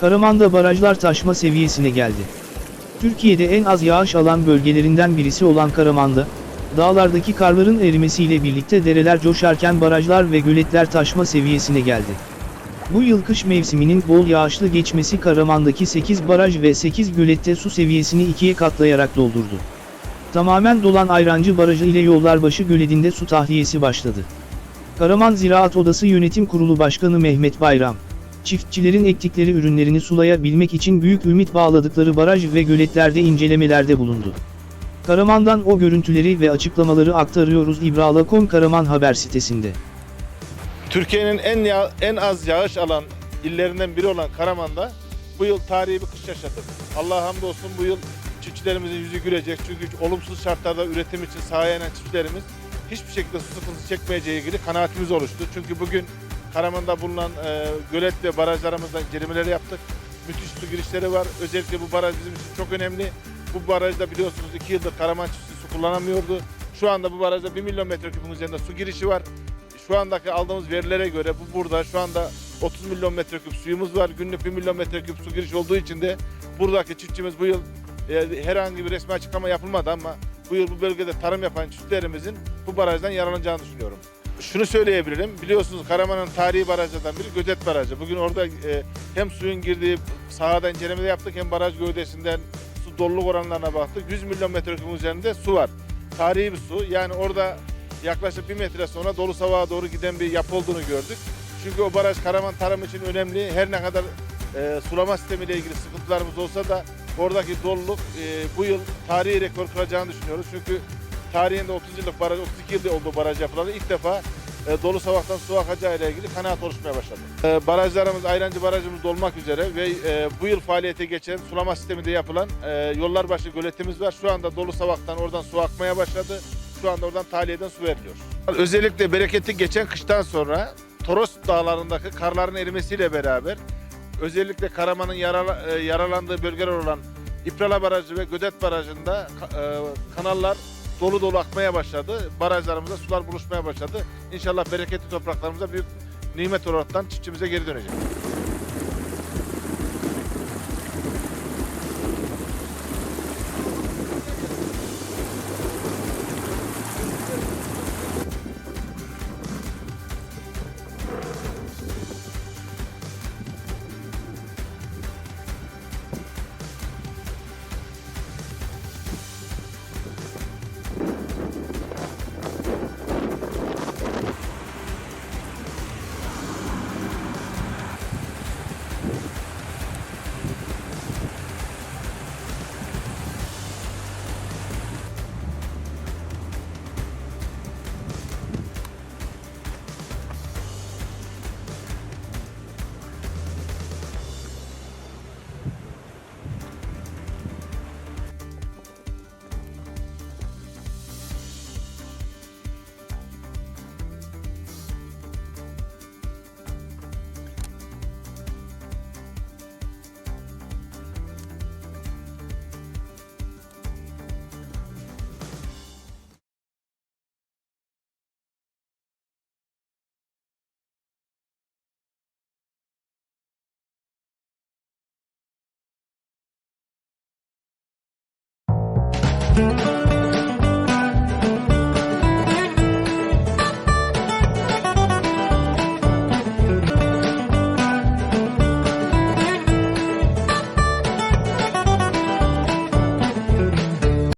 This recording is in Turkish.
Karaman'da barajlar taşma seviyesine geldi. Türkiye'de en az yağış alan bölgelerinden birisi olan Karaman'da, dağlardaki karların erimesiyle birlikte dereler coşarken barajlar ve göletler taşma seviyesine geldi. Bu yıl kış mevsiminin bol yağışlı geçmesi Karaman'daki 8 baraj ve 8 gölette su seviyesini ikiye katlayarak doldurdu. Tamamen dolan Ayrancı Barajı ile Yollarbaşı Göleti'nde su tahliyesi başladı. Karaman Ziraat Odası Yönetim Kurulu Başkanı Mehmet Bayram, çiftçilerin ektikleri ürünlerini sulayabilmek için büyük ümit bağladıkları baraj ve göletlerde incelemelerde bulundu. Karaman'dan o görüntüleri ve açıklamaları aktarıyoruz İbrala.com Karaman haber sitesinde. Türkiye'nin en ya- en az yağış alan illerinden biri olan Karaman'da bu yıl tarihi bir kış yaşadık. Allah hamdolsun bu yıl çiftçilerimizin yüzü gülecek. Çünkü olumsuz şartlarda üretim için sahaya inen çiftçilerimiz hiçbir şekilde su sıkıntısı çekmeyeceği ilgili kanaatimiz oluştu. Çünkü bugün Karaman'da bulunan e, gölet ve barajlarımızdan incelemeleri yaptık. Müthiş su girişleri var. Özellikle bu baraj bizim için çok önemli. Bu barajda biliyorsunuz 2 yıldır Karaman çiftçisi su kullanamıyordu. Şu anda bu barajda 1 milyon metreküpün üzerinde su girişi var. Şu andaki aldığımız verilere göre bu burada şu anda 30 milyon metreküp suyumuz var. Günlük 1 milyon metreküp su giriş olduğu için de buradaki çiftçimiz bu yıl e, herhangi bir resmi açıklama yapılmadı ama bu yıl bu bölgede tarım yapan çiftçilerimizin bu barajdan yararlanacağını düşünüyorum. Şunu söyleyebilirim. Biliyorsunuz Karaman'ın tarihi barajlardan biri Gödet Barajı. Bugün orada e, hem suyun girdiği sahada inceleme de yaptık hem baraj gövdesinden su doluluk oranlarına baktık. 100 milyon metreküp üzerinde su var. Tarihi bir su. Yani orada yaklaşık bir metre sonra dolu savağa doğru giden bir yapı olduğunu gördük. Çünkü o baraj Karaman tarım için önemli. Her ne kadar e, sulama sistemiyle ilgili sıkıntılarımız olsa da oradaki doluluk e, bu yıl tarihi rekor kıracağını düşünüyoruz. Çünkü tarihinde 30 yıllık baraj, 32 yılda oldu baraj yapılalı. İlk defa e, dolu savaktan su akacağı ile ilgili kanaat oluşmaya başladı. E, barajlarımız, Ayrancı Barajımız dolmak üzere ve e, bu yıl faaliyete geçen sulama sisteminde yapılan e, Yollarbaşı göletimiz var. Şu anda dolu savaktan oradan su akmaya başladı. Şu anda oradan tahliyeden su veriliyor. Özellikle bereketli geçen kıştan sonra Toros dağlarındaki karların erimesiyle beraber özellikle Karaman'ın yarala- e, yaralandığı bölgeler olan İprala Barajı ve Gödet Barajı'nda e, kanallar dolu dolu akmaya başladı. Barajlarımızda sular buluşmaya başladı. İnşallah bereketli topraklarımıza büyük nimet olaraktan çiftçimize geri dönecek.